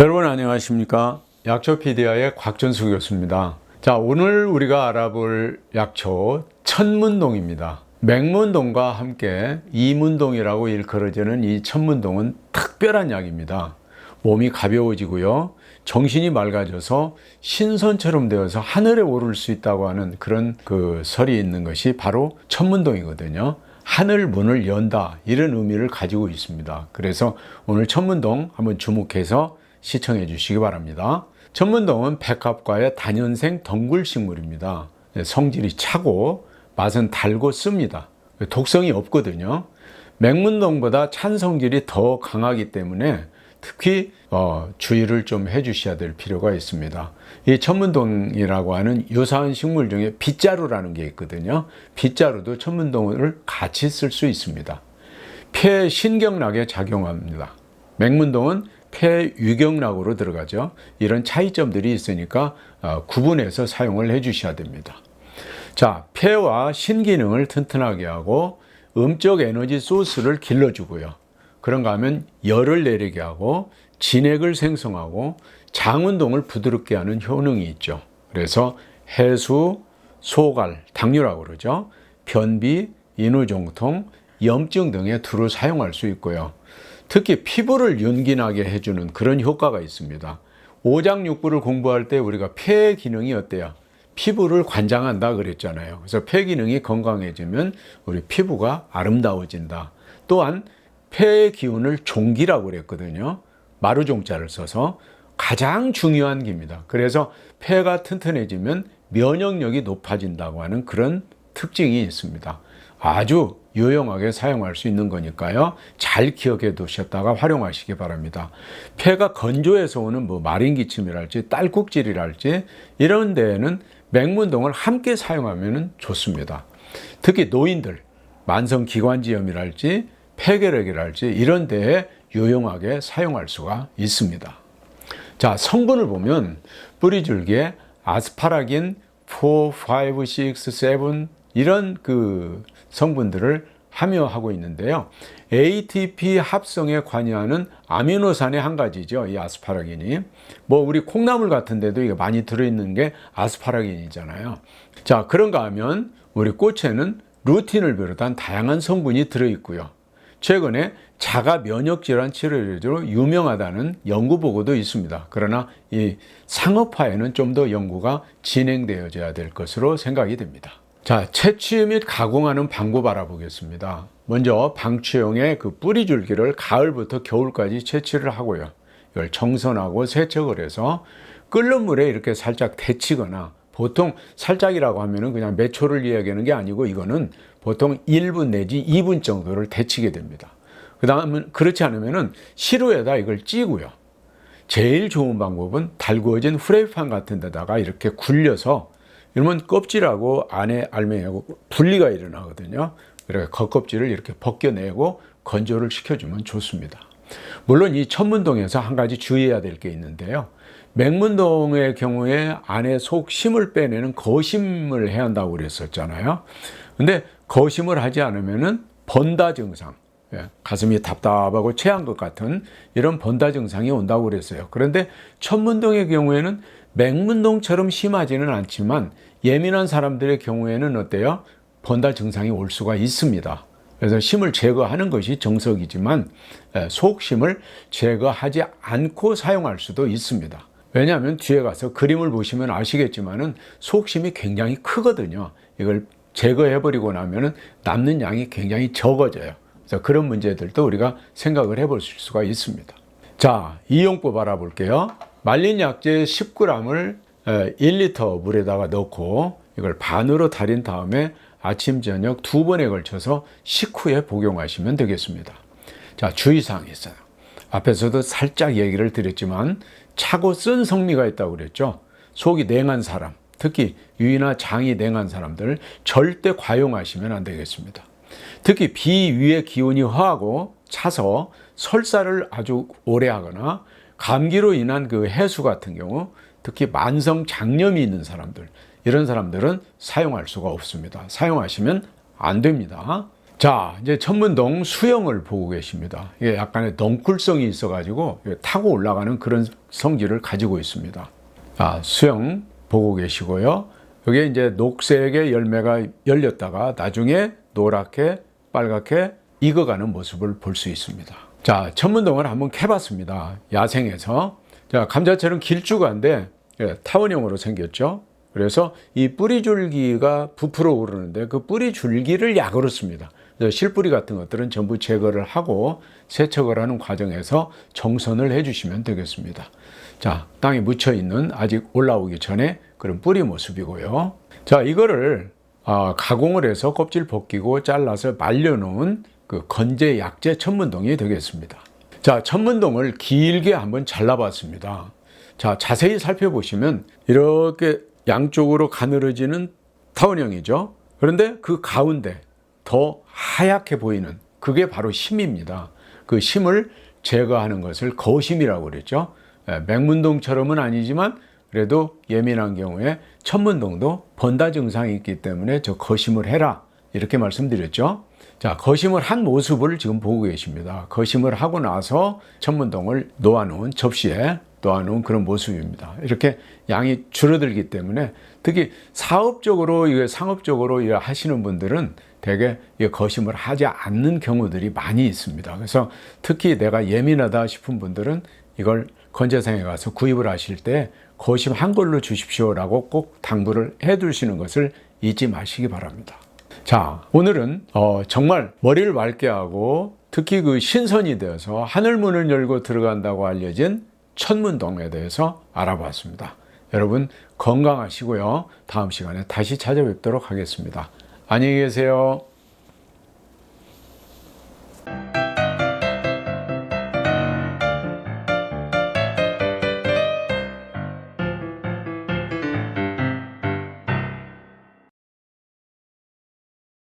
여러분 안녕하십니까? 약초피디아의 곽전수 교수입니다. 자, 오늘 우리가 알아볼 약초 천문동입니다. 맹문동과 함께 이문동이라고 일컬어지는 이 천문동은 특별한 약입니다. 몸이 가벼워지고요. 정신이 맑아져서 신선처럼 되어서 하늘에 오를 수 있다고 하는 그런 그 설이 있는 것이 바로 천문동이거든요. 하늘 문을 연다 이런 의미를 가지고 있습니다. 그래서 오늘 천문동 한번 주목해서 시청해 주시기 바랍니다. 천문동은 백합과의 단연생 덩굴식물입니다. 성질이 차고 맛은 달고 씁니다. 독성이 없거든요. 맹문동보다 찬 성질이 더 강하기 때문에 특히 어, 주의를 좀 해주셔야 될 필요가 있습니다. 이 천문동이라고 하는 유사한 식물 중에 빗자루라는 게 있거든요. 빗자루도 천문동을 같이 쓸 수 있습니다. 폐 신경락에 작용합니다. 맹문동은 폐 유경락으로 들어가죠. 이런 차이점들이 있으니까 어, 구분해서 사용을 해 주셔야 됩니다. 자, 폐와 신기능을 튼튼하게 하고 음적 에너지 소스를 길러주고요. 그런가 하면 열을 내리게 하고 진액을 생성하고 장운동을 부드럽게 하는 효능이 있죠. 그래서 해수, 소갈, 당뇨라고 그러죠. 변비, 인후종통, 염증 등에 두루 사용할 수 있고요. 특히 피부를 윤기나게 해주는 그런 효과가 있습니다. 오장육부를 공부할 때 우리가 폐 기능이 어때요? 피부를 관장한다 그랬잖아요. 그래서 폐 기능이 건강해지면 우리 피부가 아름다워진다. 또한 폐의 기운을 종기라고 그랬거든요. 마루종자를 써서 가장 중요한 기입니다. 그래서 폐가 튼튼해지면 면역력이 높아진다고 하는 그런 특징이 있습니다. 아주 유용하게 사용할 수 있는 거니까요. 잘 기억해 두셨다가 활용하시기 바랍니다. 폐가 건조해서 오는 뭐 마린 기침이랄지 딸꾹질이랄지 이런 데에는 맹문동을 함께 사용하면 좋습니다. 특히 노인들 만성 기관지염이랄지 폐결핵이랄지 이런 데에 유용하게 사용할 수가 있습니다. 자, 성분을 보면 뿌리줄기에 아스파라긴 4, 5, 6, 7 이런 그 성분들을 함유하고 있는데요. ATP 합성에 관여하는 아미노산의 한 가지죠. 이 아스파라긴이. 뭐 우리 콩나물 같은 데도 이게 많이 들어 있는 게 아스파라긴이잖아요. 자, 그런가 하면 우리 꽃에는 루틴을 비롯한 다양한 성분이 들어 있고요. 최근에 자가 면역 질환 치료제로 유명하다는 연구 보고도 있습니다. 그러나 이 상업화에는 좀 더 연구가 진행되어져야 될 것으로 생각이 됩니다. 자, 채취 및 가공하는 방법 알아보겠습니다. 먼저 방치용의 그 뿌리 줄기를 가을부터 겨울까지 채취를 하고요. 이걸 정선하고 세척을 해서 끓는 물에 이렇게 살짝 데치거나 보통 살짝이라고 하면은 그냥 몇 초를 이야기하는 게 아니고 이거는 보통 1분 내지 2분 정도를 데치게 됩니다. 그 다음은 그렇지 않으면은 시루에다 이걸 찌고요. 제일 좋은 방법은 달구어진 후라이팬 같은 데다가 이렇게 굴려서 이러면 껍질하고 안에 알맹이하고 분리가 일어나거든요. 그래서 겉껍질을 이렇게 벗겨내고 건조를 시켜주면 좋습니다. 물론 이 천문동에서 한 가지 주의해야 될 게 있는데요. 맹문동의 경우에 안에 속 심을 빼내는 거심을 해야 한다고 그랬었잖아요. 근데 거심을 하지 않으면은 번다 증상, 예, 가슴이 답답하고 체한 것 같은 이런 번다 증상이 온다고 그랬어요. 그런데 천문동의 경우에는 맹문동처럼 심하지는 않지만 예민한 사람들의 경우에는 어때요? 번다 증상이 올 수가 있습니다. 그래서 심을 제거하는 것이 정석이지만 예, 속심을 제거하지 않고 사용할 수도 있습니다. 왜냐하면 뒤에 가서 그림을 보시면 아시겠지만은 속심이 굉장히 크거든요. 이걸 제거해버리고 나면은 남는 양이 굉장히 적어져요. 그래서 그런 문제들도 우리가 생각을 해볼 수가 있습니다. 자, 이용법 알아볼게요. 말린 약재 10g을 1리터 물에다가 넣고 이걸 반으로 달인 다음에 아침, 저녁 두 번에 걸쳐서 식후에 복용하시면 되겠습니다. 자, 주의사항이 있어요. 앞에서도 살짝 얘기를 드렸지만 차고 쓴 성미가 있다고 그랬죠. 속이 냉한 사람, 특히 위나 장이 냉한 사람들 절대 과용하시면 안 되겠습니다. 특히 비위의 기운이 허하고 차서 설사를 아주 오래 하거나 감기로 인한 그 해수 같은 경우 특히 만성 장염이 있는 사람들 이런 사람들은 사용할 수가 없습니다. 사용하시면 안 됩니다. 자, 이제 천문동 수영을 보고 계십니다. 이게 약간의 넝쿨성이 있어가지고 타고 올라가는 그런 성질을 가지고 있습니다. 아, 수영 보고 계시고요. 여기에 이제 녹색의 열매가 열렸다가 나중에 노랗게 빨갛게 익어가는 모습을 볼 수 있습니다. 자, 천문동을 한번 캐봤습니다. 야생에서. 자, 감자처럼 길쭉한데 예, 타원형으로 생겼죠. 그래서 이 뿌리 줄기가 부풀어 오르는데 그 뿌리 줄기를 약으로 씁니다. 실뿌리 같은 것들은 전부 제거를 하고 세척을 하는 과정에서 정선을 해주시면 되겠습니다. 자, 땅에 묻혀 있는 아직 올라오기 전에 그런 뿌리 모습이고요. 자, 이거를 아, 가공을 해서 껍질 벗기고 잘라서 말려놓은 그 건재 약재 천문동이 되겠습니다. 자, 천문동을 길게 한번 잘라봤습니다. 자, 자세히 살펴보시면 이렇게 양쪽으로 가늘어지는 타원형이죠. 그런데 그 가운데 더 하얗게 보이는 그게 바로 심입니다. 그 심을 제거하는 것을 거심이라고 그랬죠. 예, 맹문동처럼은 아니지만 그래도 예민한 경우에 천문동도 번다 증상이 있기 때문에 저 거심을 해라 이렇게 말씀드렸죠. 자, 거심을 한 모습을 지금 보고 계십니다. 거심을 하고 나서 천문동을 놓아놓은 접시에 놓아놓은 그런 모습입니다. 이렇게 양이 줄어들기 때문에 특히 사업적으로 상업적으로 일 하시는 분들은 대개 이 거심을 하지 않는 경우들이 많이 있습니다. 그래서 특히 내가 예민하다 싶은 분들은 이걸 건재상에 가서 구입을 하실 때 거심 한 걸로 주십시오라고 꼭 당부를 해 두시는 것을 잊지 마시기 바랍니다. 자, 오늘은 어, 정말 머리를 맑게 하고 특히 그 신선이 되어서 하늘 문을 열고 들어간다고 알려진 천문동에 대해서 알아봤습니다. 여러분 건강하시고요. 다음 시간에 다시 찾아뵙도록 하겠습니다. 안녕히 계세요.